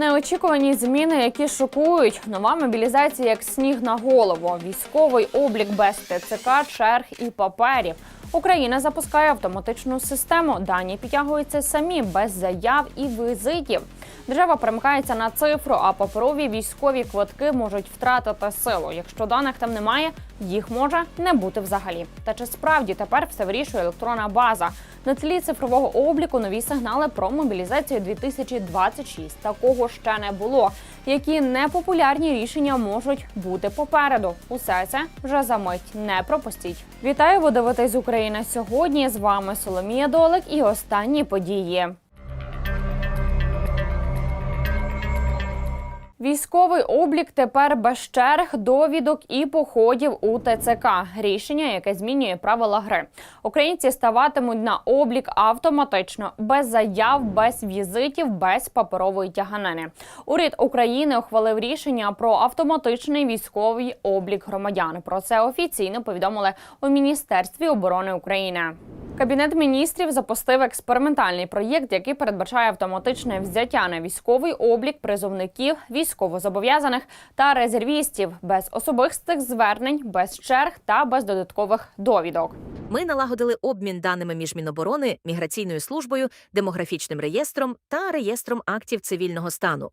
Неочікувані зміни, які шокують. Нова мобілізація як сніг на голову. Військовий облік без ТЦК, черг і паперів. Україна запускає автоматичну систему. Дані підтягуються самі без заяв і візитів. Держава примикається на цифру, а паперові військові квитки можуть втратити силу. Якщо даних там немає, їх може не бути взагалі. Та чи справді тепер все вирішує електронна база? На тлі цифрового обліку нові сигнали про мобілізацію 2026. Такого ще не було. Які непопулярні рішення можуть бути попереду? Усе це вже за мить. Не пропустіть. Вітаю, ви дивитесь Україна сьогодні. З вами Соломія Долик і останні події. Військовий облік тепер без черг, довідок і походів у ТЦК. Рішення, яке змінює правила гри. Українці ставатимуть на облік автоматично, без заяв, без візитів, без паперової тяганини. Уряд України ухвалив рішення про автоматичний військовий облік громадян. Про це офіційно повідомили у Міністерстві оборони України. Кабінет міністрів запустив експериментальний проєкт, який передбачає автоматичне взяття на військовий облік призовників, військовозобов'язаних та резервістів без особистих звернень, без черг та без додаткових довідок. Ми налагодили обмін даними між Міноборони, міграційною службою, демографічним реєстром та реєстром актів цивільного стану.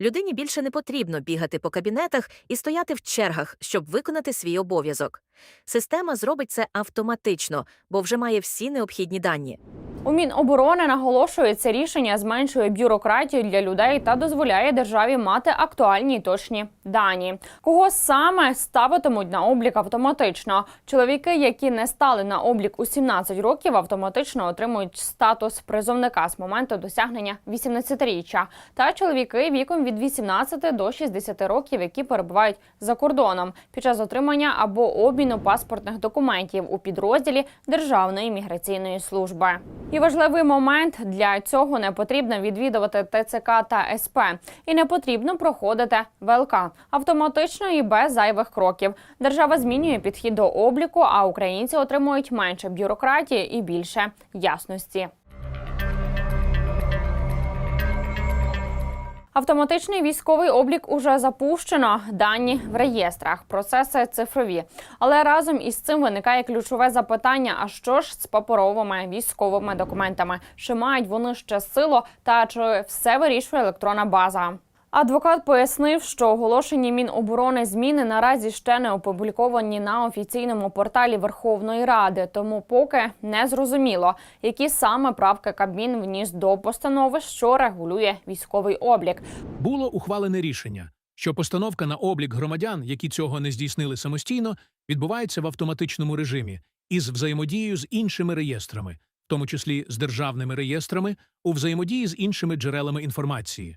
Людині більше не потрібно бігати по кабінетах і стояти в чергах, щоб виконати свій обов'язок. Система зробить це автоматично, бо вже має всі необхідні дані. У Міноборони наголошують, це рішення зменшує бюрократію для людей та дозволяє державі мати актуальні і точні дані. Кого саме ставитимуть на облік автоматично? Чоловіки, які не стали на облік у 17 років, автоматично отримують статус призовника з моменту досягнення 18-річчя. Та чоловіки віком від 18 до 60 років, які перебувають за кордоном під час отримання або обміну паспортних документів у підрозділі Державної міграційної служби. І важливий момент для цього не потрібно відвідувати ТЦК та СП, і не потрібно проходити ВЛК автоматично і без зайвих кроків. Держава змінює підхід до обліку, а українці отримують менше бюрократії і більше ясності. Автоматичний військовий облік уже запущено. Дані в реєстрах, процеси цифрові. Але разом із цим виникає ключове запитання: а що ж з паперовими військовими документами? Чи мають вони ще силу, та чи все вирішує електронна база? Адвокат пояснив, що оголошені Міноборони зміни наразі ще не опубліковані на офіційному порталі Верховної Ради, тому поки не зрозуміло, які саме правки Кабмін вніс до постанови, що регулює військовий облік. було ухвалене рішення, що постановка на облік громадян, які цього не здійснили самостійно, відбувається в автоматичному режимі із взаємодією з іншими реєстрами, в тому числі з державними реєстрами, у взаємодії з іншими джерелами інформації.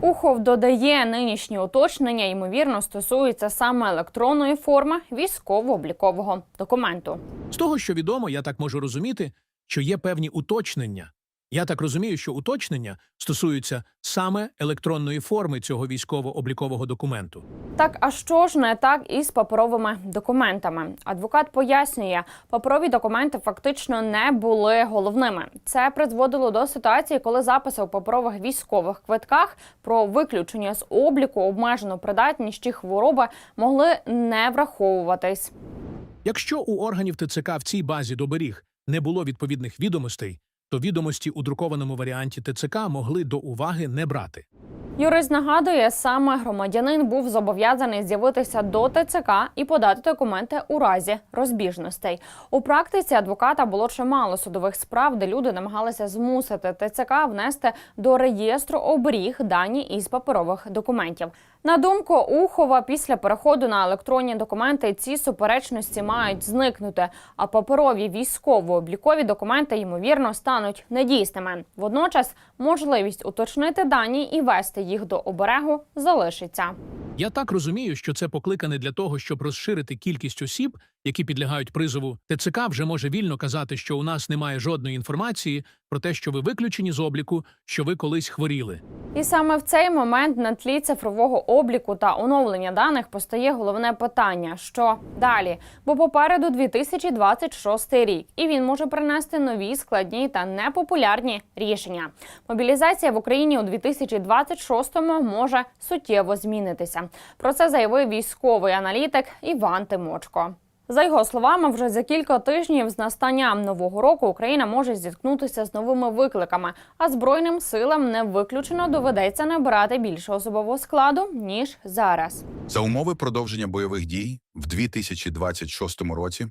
Ухов додає нинішні уточнення, ймовірно, стосуються саме електронної форми військово-облікового документу. З того, що відомо, я так можу розуміти, що є певні уточнення. Я так розумію, що уточнення стосуються саме електронної форми цього військово-облікового документу. Так, а що ж не так із паперовими документами? Адвокат пояснює, паперові документи фактично не були головними. Це призводило до ситуації, коли записи у паперових військових квитках про виключення з обліку, обмежену придатність чи хвороби могли не враховуватись. Якщо у органів ТЦК в цій базі доберіг не було відповідних відомостей, то відомості у друкованому варіанті ТЦК могли до уваги не брати. Юрист нагадує, саме громадянин був зобов'язаний з'явитися до ТЦК і подати документи у разі розбіжностей. У практиці адвоката було чимало судових справ, де люди намагалися змусити ТЦК внести до реєстру оберіг дані із паперових документів. На думку Ухова, після переходу на електронні документи ці суперечності мають зникнути, а паперові військово-облікові документи ймовірно стануть недійсними. Водночас можливість уточнити дані і вести їх до оберегу залишиться. Я так розумію, що це покликане для того, щоб розширити кількість осіб, які підлягають призову. ТЦК вже може вільно казати, що у нас немає жодної інформації про те, що ви виключені з обліку, що ви колись хворіли. І саме в цей момент на тлі цифрового обліку та оновлення даних постає головне питання: що далі? Бо попереду 2026 рік, і він може принести нові складні та непопулярні рішення. Мобілізація в Україні у 2026-му може суттєво змінитися. Про це заявив військовий аналітик Іван Тимочко. За його словами, вже за кілька тижнів з настанням нового року Україна може зіткнутися з новими викликами, а збройним силам не виключено доведеться набирати більше особового складу ніж зараз. За умови продовження бойових дій в 2026 році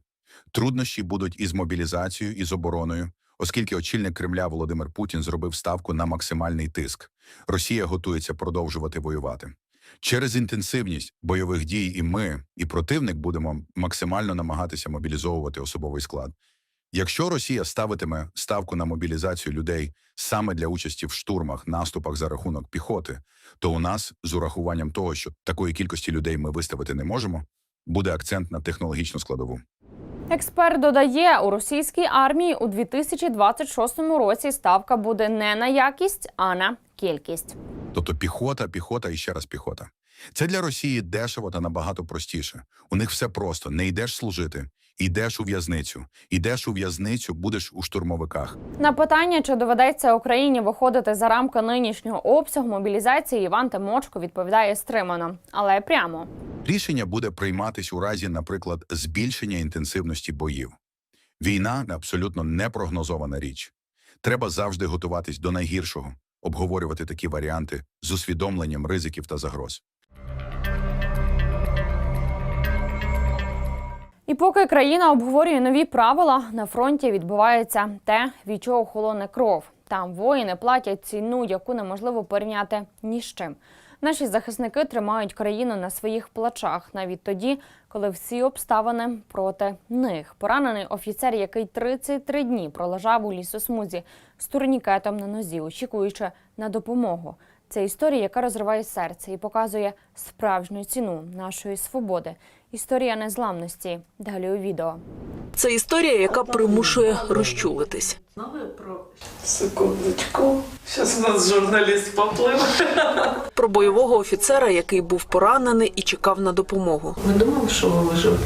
труднощі будуть із мобілізацією і з обороною, оскільки очільник Кремля Володимир Путін зробив ставку на максимальний тиск. Росія готується продовжувати воювати. Через інтенсивність бойових дій і ми, і противник будемо максимально намагатися мобілізовувати особовий склад. Якщо Росія ставитиме ставку на мобілізацію людей саме для участі в штурмах, наступах за рахунок піхоти, то у нас, з урахуванням того, що такої кількості людей ми виставити не можемо, буде акцент на технологічну складову. Експерт додає, у російській армії у 2026 році ставка буде не на якість, а на кількість. Тобто піхота, піхота і ще раз піхота. Це для Росії дешево та набагато простіше. У них все просто: не йдеш служити, йдеш у в'язницю. Йдеш у в'язницю, будеш у штурмовиках. На питання, чи доведеться Україні виходити за рамки нинішнього обсягу мобілізації, Іван Тимочко відповідає стримано, але прямо. Рішення буде прийматись у разі, наприклад, збільшення інтенсивності боїв. Війна абсолютно непрогнозована річ. Треба завжди готуватись до найгіршого, обговорювати такі варіанти з усвідомленням ризиків та загроз. І поки країна обговорює нові правила, на фронті відбувається те, від чого холоне кров. Там воїни платять ціну, яку неможливо порівняти ні з чим. Наші захисники тримають країну на своїх плечах навіть тоді, коли всі обставини проти них. Поранений офіцер, який 33 дні пролежав у лісосмузі з турнікетом на нозі, очікуючи на допомогу. Це історія, яка розриває серце і показує справжню ціну нашої свободи. Історія незламності. Далі у відео. Це історія, яка примушує розчулитись. Секундочку. Сейчас у нас журналіст поплив. Про бойового офіцера, який був поранений і чекав на допомогу. Ви думали, що ви виживете?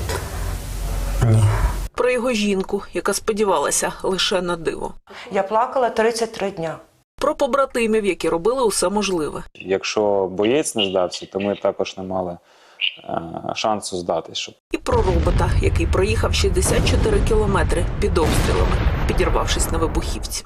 Про його жінку, яка сподівалася лише на диво. Я плакала 33 дня. Про побратимів, які робили усе можливе. Якщо боєць не здався, то ми також не мали е, шансу здатись. Щоб І про робота, який проїхав 64 кілометри під обстрілами, підірвавшись на вибухівці.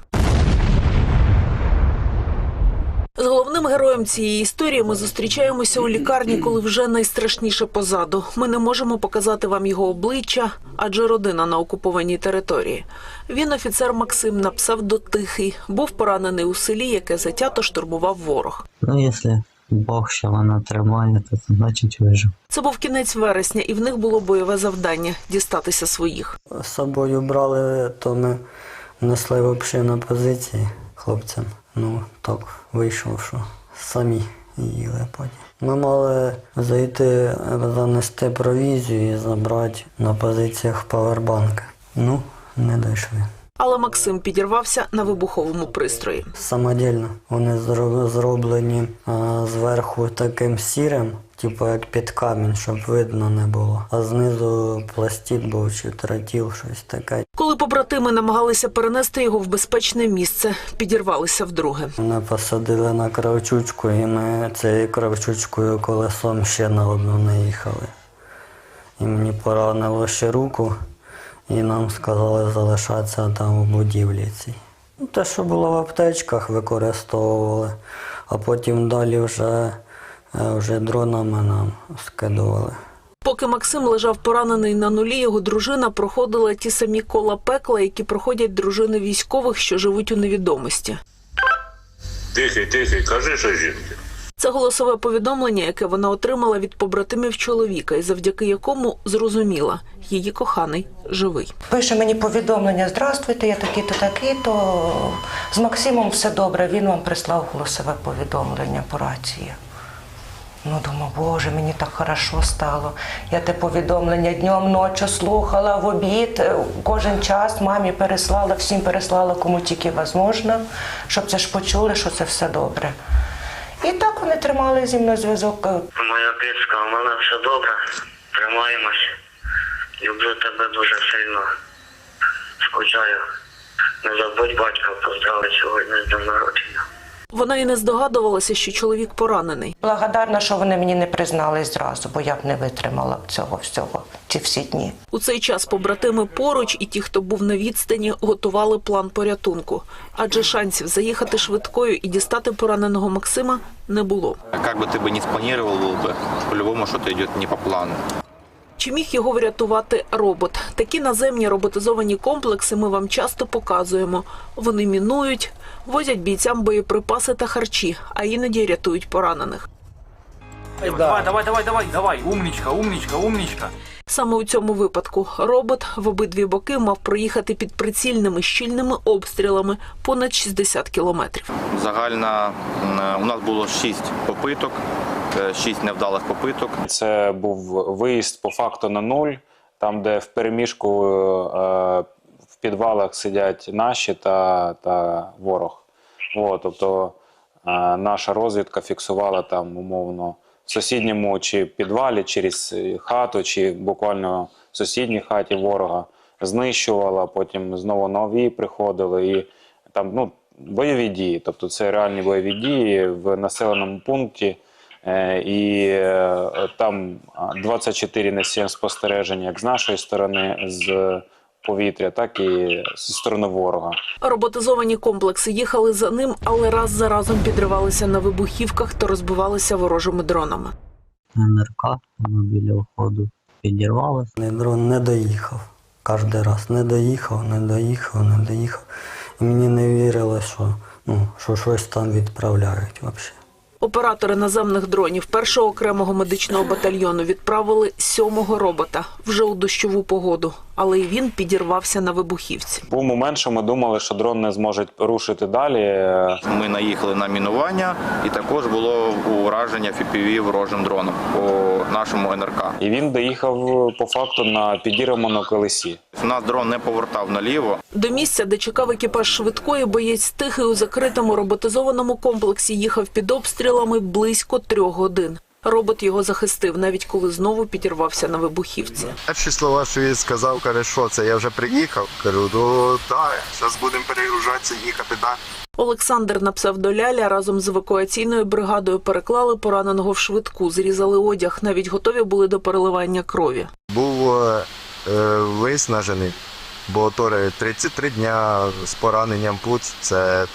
З головним героєм цієї історії ми зустрічаємося у лікарні, коли вже найстрашніше позаду. Ми не можемо показати вам його обличчя, адже родина на окупованій території. Він офіцер Максим на псевдо Тихий, був поранений у селі, яке затято штурмував ворог. Ну, якщо Бог ще вона тримає, то це значить вижив. Це був кінець вересня, і в них було бойове завдання дістатися своїх. З собою брали, то ми несли взагалі на позиції хлопцям. Ну, так вийшло, що самі їли потім. Ми мали зайти, занести провізію і забрати на позиціях павербанка. Ну, не дійшли. Але Максим підірвався на вибуховому пристрої. Самодільно. Вони зро- зроблені зверху таким сірим, типу як під камінь, щоб видно не було. А знизу пластик був чи тротіл, щось таке. Коли побратими намагалися перенести його в безпечне місце, підірвалися вдруге. Мене посадили на кравчучку, і ми цією кравчучкою колесом ще на одну наїхали. І мені поранило ще руку, і нам сказали залишатися там у будівлі цій. Ну, Те, що було в аптечках, використовували, а потім далі вже, е, вже дронами нам скидували. Поки Максим лежав поранений на нулі, його дружина проходила ті самі кола пекла, які проходять дружини військових, що живуть у невідомості. Тихий, тихий, кажи, що жінки. Це голосове повідомлення, яке вона отримала від побратимів чоловіка, і завдяки якому зрозуміла, її коханий живий. Пише мені повідомлення: Здравствуйте, я такий-то, такий-то. З Максимом все добре. Він вам прислав голосове повідомлення по рації. Ну, думаю, боже, мені так хорошо стало. Я те повідомлення днем, ночі слухала в обід. е, Кожен час мамі переслала, всім переслала, кому тільки можливо, щоб це ж почули, що це все добре. І так вони тримали зі мною зв'язок. е, Моя кицька, у мене все добре. Тримаємось. Люблю тебе дуже сильно. Скучаю. Не забудь батька поздравити сьогодні з днем народження. Вона і не здогадувалася, що чоловік поранений. Благодарна, що вони мені не признались зразу, бо я б не витримала б цього всього ці всі дні. У цей час побратими поруч і ті, хто був на відстані, готували план порятунку. Адже шансів заїхати швидкою і дістати пораненого Максима не було. Как бы ты бы не спланировал бы, по-любому что-то идет не по плану. Чи міг його врятувати робот? Такі наземні роботизовані комплекси ми вам часто показуємо. Вони мінують, возять бійцям боєприпаси та харчі, а іноді рятують поранених. Давай, давай, давай, давай, давай. Умничка, умничка, умничка. Саме у цьому випадку робот в обидві боки мав проїхати під прицільними щільними обстрілами понад 60 кілометрів. Загально у нас було 6 попиток, 6 невдалих попиток. Це був виїзд по факту на нуль, там, де в переміжку е, в підвалах сидять наші та, та ворог. О, тобто е, наша розвідка фіксувала там умовно в сусідньому чи підвалі, через хату, чи буквально в сусідній хаті ворога знищувала, потім знову нові приходили і там ну, бойові дії. Тобто це реальні бойові дії в населеному пункті. Е, І е, там 24 на 7 спостережень як з нашої сторони, з повітря, так і зі сторони ворога. Роботизовані комплекси їхали за ним, але раз за разом підривалися на вибухівках та розбивалися ворожими дронами. НРК, воно біля входу підірвалося. Дрон не доїхав. Кожен раз не доїхав, не доїхав, не доїхав. І мені не вірили, що, ну, що щось там відправляють взагалі. Оператори наземних дронів першого окремого медичного батальйону відправили сьомого робота вже у дощову погоду, але й він підірвався на вибухівці. Був момент, що ми думали, що дрон не зможе рушити далі. Ми наїхали на мінування, і також було ураження FPV ворожим дроном по нашому НРК. І він доїхав по факту на підірваному колесі. У нас дрон не повертав наліво. До місця, де чекав екіпаж швидкої, боєць тихий у закритому роботизованому комплексі їхав під обстрілами близько трьох годин. Робот його захистив, навіть коли знову підірвався на вибухівці. Перші слова, що він сказав, каже, що це, я вже приїхав. Кажу, ну так, зараз будемо перегружатися, їхати далі. Олександр на псевдоляля разом з евакуаційною бригадою переклали пораненого в швидку, зрізали одяг, навіть готові були до переливання крові. Був е, е, виснажений, бо то 33 дня з пораненням пуц, це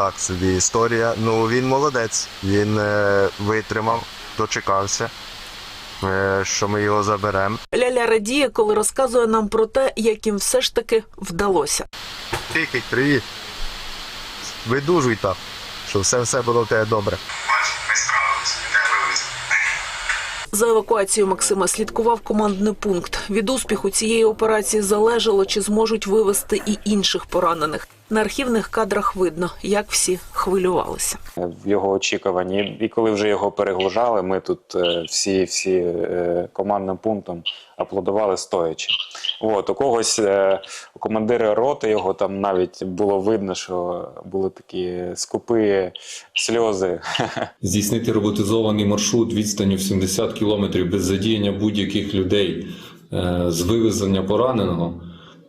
так собі історія. Ну він молодець, він е, витримав, дочекався, е, що ми його заберемо. Ляля радіє, коли розказує нам про те, як їм все ж таки вдалося. Тихий, привіт. Видужуй так, щоб все, все було в тебе добре. За евакуацією Максима слідкував командний пункт. Від успіху цієї операції залежало, чи зможуть вивезти і інших поранених. На архівних кадрах видно, як всі хвилювалися. в його очікуванні. І коли вже його перегружали, ми тут е, всі, всі е, командним пунктом аплодували стоячи. От, у когось е, у командира роти його там навіть було видно, що були такі скупі сльози. здійснити роботизований маршрут відстанню в 70 кілометрів без задіяння будь-яких людей з вивезення пораненого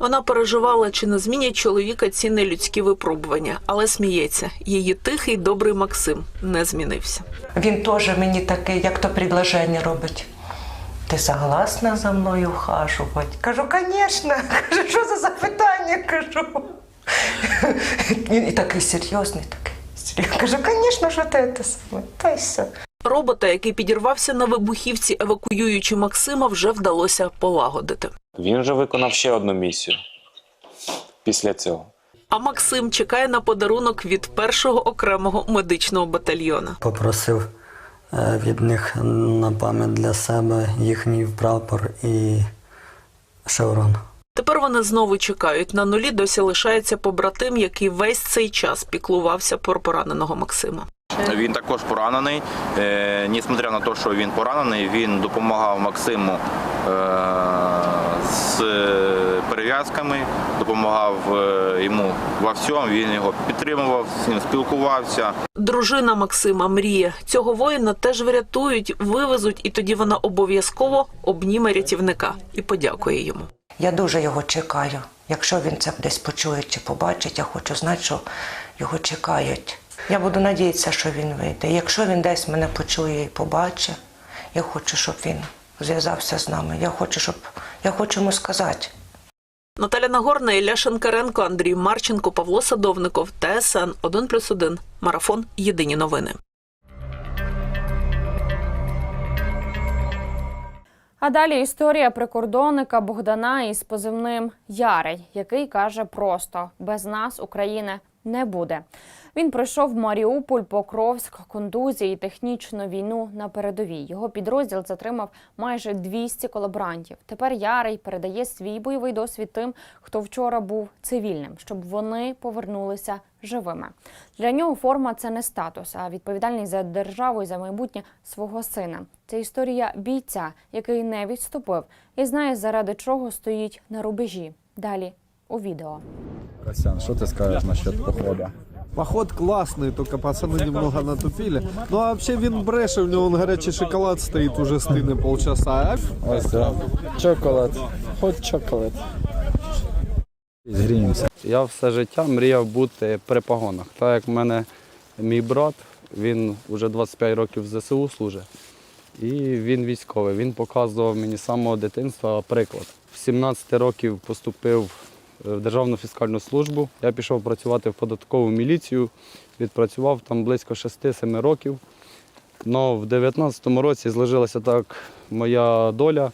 Вона переживала, чи не змінять чоловіка ці нелюдські випробування, але сміється. Її тихий добрий Максим не змінився. Він теж мені такий, як то предложення робить. Ти согласна за мною ухажувати? Кажу, звісно. Кажу, що за запитання? Кажу. І такий серйозний, такий. серйозний. Кажу, звісно, що ти це саме. Та й все. Робота, який підірвався на вибухівці, евакуюючи Максима, вже вдалося полагодити. Він же виконав ще одну місію після цього. А Максим чекає на подарунок від першого окремого медичного батальйона. Попросив е, від них на пам'ять для себе їхній прапор і шеврон. Тепер вони знову чекають. На нулі досі лишається побратим, який весь цей час піклувався про пораненого Максима. Він також поранений. Е, Несмотря на те, що він поранений, він допомагав Максиму е, з перев'язками, допомагав е, йому во всьому. Він його підтримував, з ним спілкувався. Дружина Максима мріє. Цього воїна теж врятують, вивезуть, і тоді вона обов'язково обніме рятівника і подякує йому. Я дуже його чекаю. Якщо він це десь почує чи побачить, я хочу знати, що його чекають. Я буду надіятися, що він вийде. Якщо він десь мене почує і побачить, я хочу, щоб він зв'язався з нами. Я хочу, щоб я хочу йому сказати. Наталя Нагорна, Ілля Шенкаренко, Андрій Марченко, Павло Садовников, ТСН 1+,1. Марафон. Єдині новини. А далі історія прикордонника Богдана із позивним Ярий, який каже просто: без нас України не буде. Він пройшов Маріуполь, Покровськ, контузії, технічну війну на передовій. Його підрозділ затримав майже 200 колаборантів. Тепер Ярий передає свій бойовий досвід тим, хто вчора був цивільним, щоб вони повернулися живими. Для нього форма це не статус, а відповідальність за державу і за майбутнє свого сина. Це історія бійця, який не відступив і знає, заради чого стоїть на рубежі. Далі у відео. Костян, что ты скажешь насчет похода? Поход классный, только пацаны немного натупили. Ну а вообще він бреше, у него он горячий шоколад стоит уже стыны полчаса. Ось да. Чоколад. Хот чоколад. Згріємося. Я все життя мріяв бути при погонах. Так як в мене мій брат, він вже 25 років в ЗСУ служить, і він військовий. Він показував мені з самого дитинства приклад. В 17 років поступив в Державну фіскальну службу. Я пішов працювати в податкову міліцію, відпрацював там близько 6-7 років. Но в 19-му році зложилася так моя доля,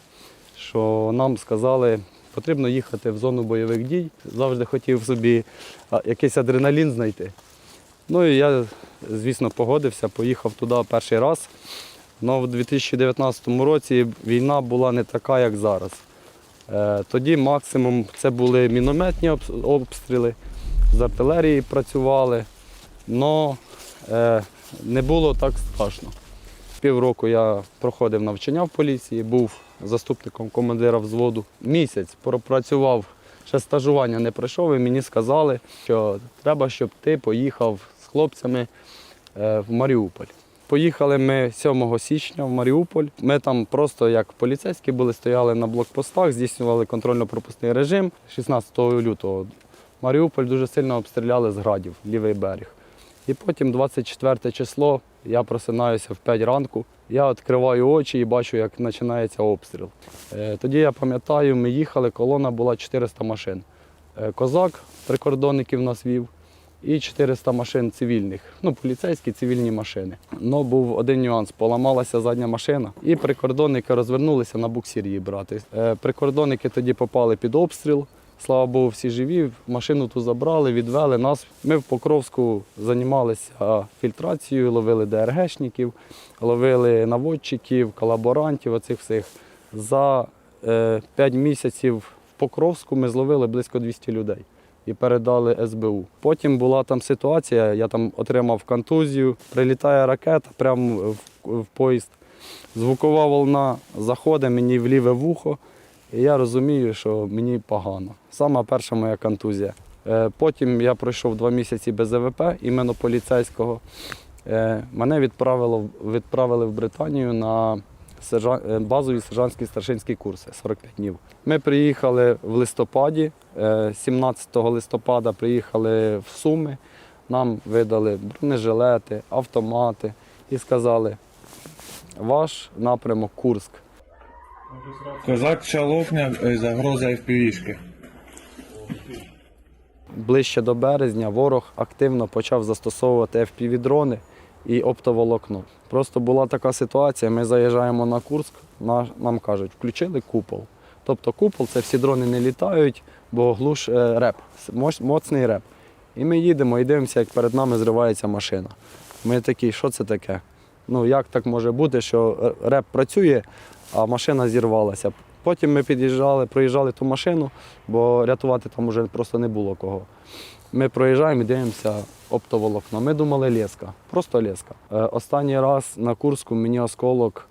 що нам сказали, потрібно їхати в зону бойових дій. Завжди хотів собі якийсь адреналін знайти. Ну і я, звісно, погодився, поїхав туди перший раз. Але в 2019 році війна була не така, як зараз. Е, Тоді максимум це були мінометні обстріли, з артилерії працювали, але не було так страшно. Півроку я проходив навчання в поліції, був заступником командира взводу. Місяць пропрацював, ще стажування не пройшов, і мені сказали, що треба, щоб ти поїхав з хлопцями е, в Маріуполь. Поїхали ми 7 січня в Маріуполь. Ми там просто як поліцейські були, стояли на блокпостах, здійснювали контрольно-пропускний режим 16 лютого. Маріуполь дуже сильно обстріляли з градів, лівий берег. І потім 24 число я просинаюся в 5 ранку. Я відкриваю очі і бачу, як починається обстріл. Е, Тоді я пам'ятаю, ми їхали, колона була 400 машин. Е, Козак прикордонників нас вів і 400 машин цивільних, ну, поліцейські цивільні машини. Но був один нюанс: поламалася задня машина, і прикордонники розвернулися на буксир її брати. Е, Прикордонники тоді попали під обстріл. Слава Богу, всі живі. Машину ту забрали, відвели нас. Ми в Покровську займалися фільтрацією, ловили ДРГшників, ловили наводчиків, колаборантів, оцих всіх. За е, 5 місяців в Покровську ми зловили близько 200 людей і передали СБУ. Потім була там ситуація, я там отримав контузію, прилітає ракета прямо в, в поїзд. Звукова волна заходить мені в ліве вухо, і я розумію, що мені погано. Сама перша моя контузія. Е, Потім я пройшов два місяці без ЕВП, іменно поліцейського. Е, Мене відправило, відправили в Британію на базові сержантські старшинські курси 45 днів. Ми приїхали в листопаді, е, 17 листопада приїхали в Суми. Нам видали бронежилети, автомати і сказали, ваш напрямок Курськ. Козак Шалопня, загроза FPV-шки. Ближче до березня ворог активно почав застосовувати FPV-дрони і оптоволокно. Просто була така ситуація, ми заїжджаємо на Курськ, на- нам кажуть, включили купол. Тобто купол це всі дрони не літають, бо глуш е, реп, моцний реп. І ми їдемо і дивимося, як перед нами зривається машина. Ми такі, що це таке? Ну як так може бути, що реп працює, а машина зірвалася. Потім ми під'їжджали, проїжджали ту машину, бо рятувати там вже просто не було кого. Ми проїжджаємо і дивимося оптоволокно. Ми думали леска, просто леска. Е, останній раз на Курську мені осколок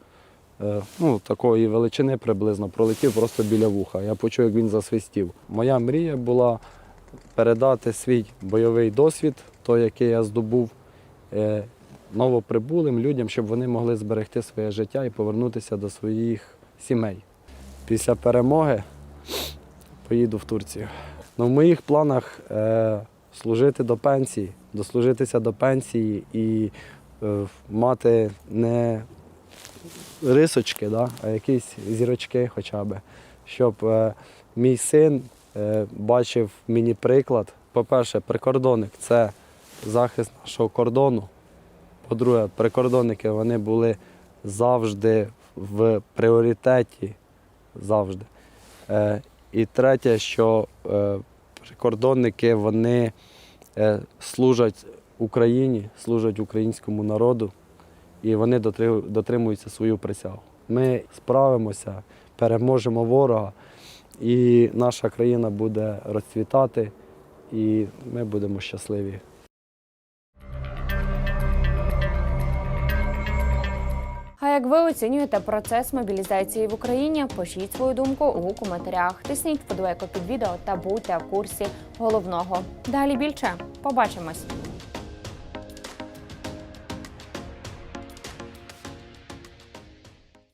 е, ну, такої величини приблизно пролетів просто біля вуха. Я почув, як він засвистів. Моя мрія була передати свій бойовий досвід, той, який я здобув е, новоприбулим людям, щоб вони могли зберегти своє життя і повернутися до своїх сімей. Після перемоги поїду в Турцію. Ну, в моїх планах е, служити до пенсії, дослужитися до пенсії і е, мати не рисочки, да, а якісь зірочки хоча б, щоб е, мій син е, бачив мені приклад. По-перше, прикордонник це захист нашого кордону. По-друге, прикордонники вони були завжди в пріоритеті. Завжди. Е, і третє, що е, прикордонники вони е, служать Україні, служать українському народу, і вони дотримуються свою присягу. Ми справимося, переможемо ворога, і наша країна буде розцвітати, і ми будемо щасливі. Як ви оцінюєте процес мобілізації в Україні? Пишіть свою думку у коментарях. Тисніть вподобайку під відео та будьте в курсі головного. Далі більше. Побачимось.